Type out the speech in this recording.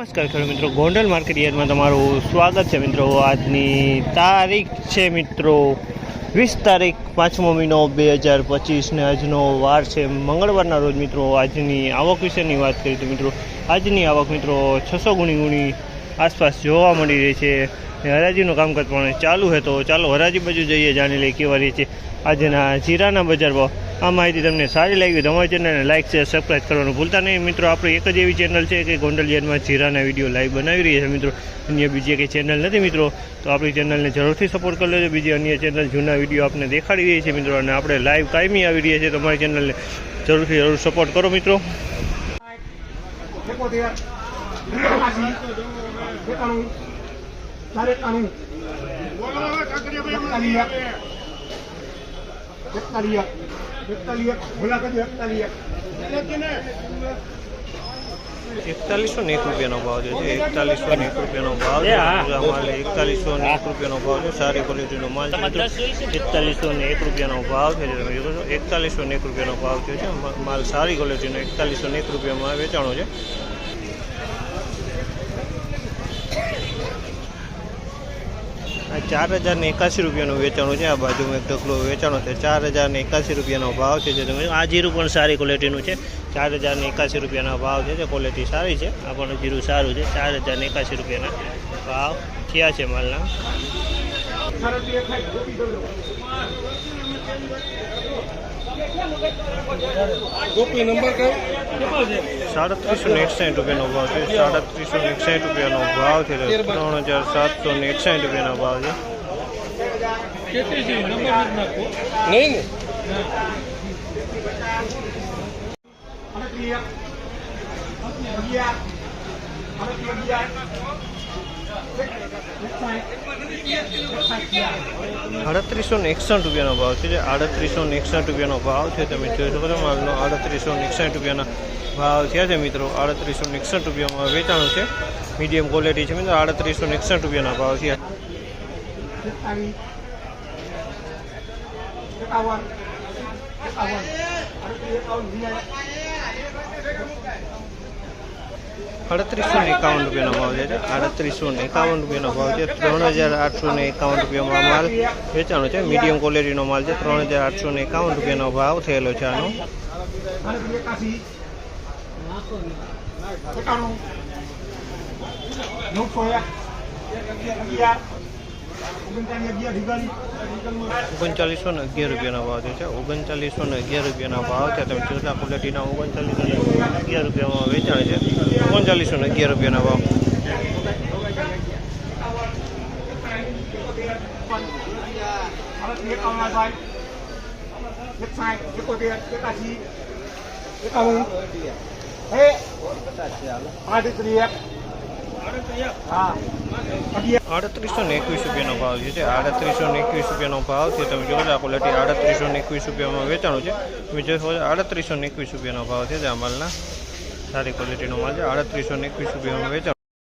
નમસ્કાર ખેડૂત મિત્રો. ગોંડલ માર્કેટ યાર્ડમાં તમારું સ્વાગત છે મિત્રો. આજની તારીખ છે મિત્રો વીસ તારીખ, પાંચમો મહિનો બે હજાર પચીસને આજનો વાર છે. મંગળવારના રોજ મિત્રો આજની આવક વિશેની વાત કરીએ તો મિત્રો, આજની આવક મિત્રો છસો ગુણી ગુણી આસપાસ જોવા મળી રહી છે. હરાજીનું કામકાજ પણ ચાલુ છે. તો ચાલો હરાજી બાજુ જઈએ, જાણી લઈએ કેવા રહી છે. આજના જીરાના બજાર ભાવ આ માહિતી તમને સારી લાગી તમારી ચેનલને લાઇક શેર સબસ્ક્રાઈબ કરવાનું ભૂલતા નહીં. મિત્રો, આપણે એક જ એવી ચેનલ છે કે ગોંડલિયાનમાં જીરાના વીડિયો લાઈવ બનાવી રહી છે. મિત્રો, અન્ય બીજી કંઈ ચેનલ નથી મિત્રો, તો આપણી ચેનલને જરૂરથી સપોર્ટ કરી લેજો. બીજી અન્ય ચેનલ જૂના વીડિયો આપણે દેખાડી રહી છે મિત્રો, અને આપણે લાઈવ કાયમી આવી રહ્યા છે તમારી ચેનલને જરૂરથી જરૂર સપોર્ટ કરો મિત્રો. ચાર એકાણું. એકતાલીસ એકતાલીસ ભોલા કરજો એકતાલીસ એકતાલીસો ને એક રૂપિયાનો ભાવ છે એકતાલીસો ને એક રૂપિયાનો ભાવ છે. માલ એકતાલીસો ને એક રૂપિયાનો ભાવ છે. સારી ક્વોલિટીનો માલ છે. એકતાલીસો ને એક રૂપિયાનો ભાવ છે. તમે છો એકતાલીસો ને એક રૂપિયાનો ભાવ છે. માલ સારી ક્વોલિટીનો એકતાલીસો ને એક રૂપિયામાં વેચાણો છે. આ ચાર હજાર ને એકાસી રૂપિયાનું વેચાણું છે. આ બાજુમાં એક ઢગલો વેચાણો છે. ચાર હજાર ને એકાસી રૂપિયાનો ભાવ છે જે તમે આ જીરું પણ સારી ક્વોલિટીનું છે. ચાર હજાર ને એકાસી રૂપિયાનો ભાવ છે જે ક્વોલિટી સારી છે. આ પણ જીરું સારું છે. ચાર હજાર ને એકાસી રૂપિયાના ભાવ થયા છે માલના. કરજો નંબર કયો? સાડત્રીસો ને એકસાઠ રૂપિયાનો ભાવ છે. સાડત્રીસો ને એકસાઠ રૂપિયાનો ભાવ છે. ત્રણ હજાર સાતસો ને એકસાઠ રૂપિયાનો ભાવ છે. નહીં ને? આડત્રીસો ને એકસઠ રૂપિયાનો ભાવ છે. જે આડત્રીસો ને એકસઠ રૂપિયાનો ભાવ છે, તમે જોઈ શકો છો માલનો આડત્રીસો ને એકસઠ રૂપિયાના ભાવ થયા છે મિત્રો. આડત્રીસો ને એકસઠ રૂપિયામાં વેચાણું છે. મીડિયમ ક્વોલિટી છે મિત્રો, આડત્રીસો ને એકસઠ રૂપિયાના ભાવ થયા આવા અડત્રીસ ને એકાવન રૂપિયાનો ભાવ છે આડત્રીસો ને એકાવન રૂપિયાનો ભાવ છે. ત્રણ હજાર આઠસો ને એકાવન રૂપિયામાં માલ વેચાણો છે. મીડિયમ ક્વોલિટીનો માલ છે. ત્રણ હજાર આઠસો ને એકાવન રૂપિયાનો ભાવ થયેલો છે આનો. નવસો ઓગણચાલીસ ને અગિયાર રૂપિયાના ભાવ છે, ઓગણચાલીસો ને અગિયાર રૂપિયાના ભાવ છે. તમે જોતા ક્વોલિટીના ઓગણચાલીસો ને અગિયાર રૂપિયામાં વેચાણ છે. ઓગણચાલીસો ને અગિયાર રૂપિયાના ભાવ. એકાવન એકાસી એકાણું. હે? આડત્રીસ ને એકવીસ રૂપિયાનો ભાવ છે, આડત્રીસો ને એકવીસ રૂપિયાનો ભાવ છે. તમે જોવો છો, આ ક્વોલિટી આડત્રીસો ને એકવીસ રૂપિયામાં વેચાણું છે. તમે છો, આડત્રીસો ને એકવીસ રૂપિયાનો ભાવ છે જે આ માલના સારી ક્વોલિટીનો માલ છે. આડત્રીસો ને એકવીસ રૂપિયામાં વેચાણ